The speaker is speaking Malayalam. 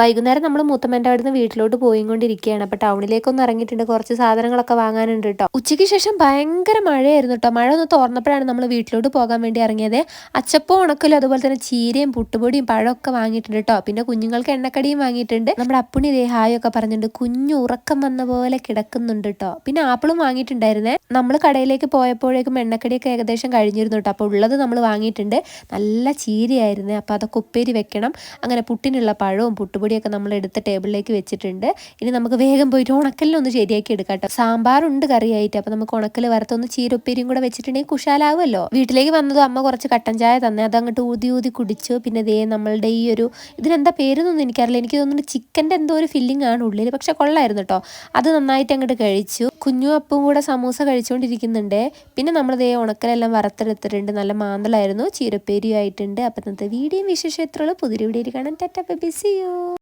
വൈകുന്നേരം നമ്മൾ മൂത്തമ്മന്റെ അവിടെ നിന്ന് വീട്ടിലോട്ട് പോയിക്കൊണ്ടിരിക്കുകയാണ്. അപ്പോൾ ടൗണിലേക്കൊന്ന് ഇറങ്ങിയിട്ടുണ്ട്. കുറച്ച് സാധനങ്ങളൊക്കെ വാങ്ങാനുണ്ട് കേട്ടോ ഉച്ചയ്ക്ക് ശേഷം ഭയങ്കര മഴയായിരുന്നു കേട്ടോ മഴ ഒന്ന് തോർന്നപ്പോഴാണ് നമ്മൾ വീട്ടിലോട്ട് പോകാൻ വേണ്ടി ഇറങ്ങിയത്. അച്ചപ്പോ ഉണക്കലും അതുപോലെ തന്നെ ചീരയും പുട്ടുപൊടിയും പഴമൊക്കെ വാങ്ങിയിട്ടുണ്ട് കേട്ടോ പിന്നെ കുഞ്ഞുങ്ങൾക്ക് എണ്ണക്കടിയും വാങ്ങിയിട്ടുണ്ട്. നമ്മുടെ അപ്പുണി ദേഹായൊക്കെ പറഞ്ഞിട്ടുണ്ട്. കുഞ്ഞു ഉറക്കം വന്ന പോലെ കിടക്കുന്നുണ്ട് കേട്ടോ പിന്നെ ആപ്പിളും വാങ്ങിയിട്ടുണ്ടായിരുന്നേ. നമ്മൾ കടയിലേക്ക് പോയപ്പോഴേക്കും എണ്ണക്കടിയൊക്കെ ഏകദേശം കഴിഞ്ഞിരുന്നു കേട്ടോ അപ്പോൾ ഉള്ളത് നമ്മൾ വാങ്ങിയിട്ടുണ്ട്. നല്ല ചീരയായിരുന്നേ. അപ്പോൾ അതൊക്കെ ഉപ്പേരി വെക്കണം. അങ്ങനെ പുട്ടിനുള്ള പഴവും പുട്ടുപൊടിയൊക്കെ നമ്മൾ എടുത്ത ടേബിളിലേക്ക് വെച്ചിട്ടുണ്ട്. ഇനി നമുക്ക് വേഗം പോയിട്ട് ഉണക്കലിനൊന്ന് ശരിയാക്കി എടുക്കാം കേട്ടോ. സാമ്പാറുണ്ട് കറിയായിട്ട്. അപ്പം നമുക്ക് ഉണക്കൽ വറുത്തൊന്ന് ചീരപ്പേരിയും കൂടെ വെച്ചിട്ടുണ്ടെങ്കിൽ കുശാലാവുമല്ലോ. വീട്ടിലേക്ക് വന്നതും അമ്മ കുറച്ച് കട്ടൻ ചായ തന്നെ അത് അങ്ങോട്ട് ഊതി ഊതി കുടിച്ചു. പിന്നെ ദേ നമ്മളുടെ ഈ ഒരു ഇതിനെന്താ പേരൊന്നും എനിക്കറിയില്ല. എനിക്ക് തോന്നുന്നു ചിക്കന്റെ എന്തോ ഒരു ഫില്ലിംഗ് ആണ് ഉള്ളിൽ. പക്ഷെ കൊള്ളായിരുന്നു കേട്ടോ. അത് നന്നായിട്ട് അങ്ങോട്ട് കഴിച്ചു. കുഞ്ഞും അപ്പും കൂടെ സമൂസ കഴിച്ചുകൊണ്ടിരിക്കുന്നുണ്ട് പിന്നെ നമ്മൾ ദേ ഉണക്കലെല്ലാം വറുത്തെടുത്തിട്ടുണ്ട്. നല്ല മാന്തലായിരുന്നു ചീരപ്പേരിയും ആയിട്ടുണ്ട്. അപ്പം ഇന്നത്തെ വീഡിയോ വിശേഷം എത്രയുള്ളൂ പുതിയ വീഡിയോ കാണാൻ ടാറ്റ ബിസിയോ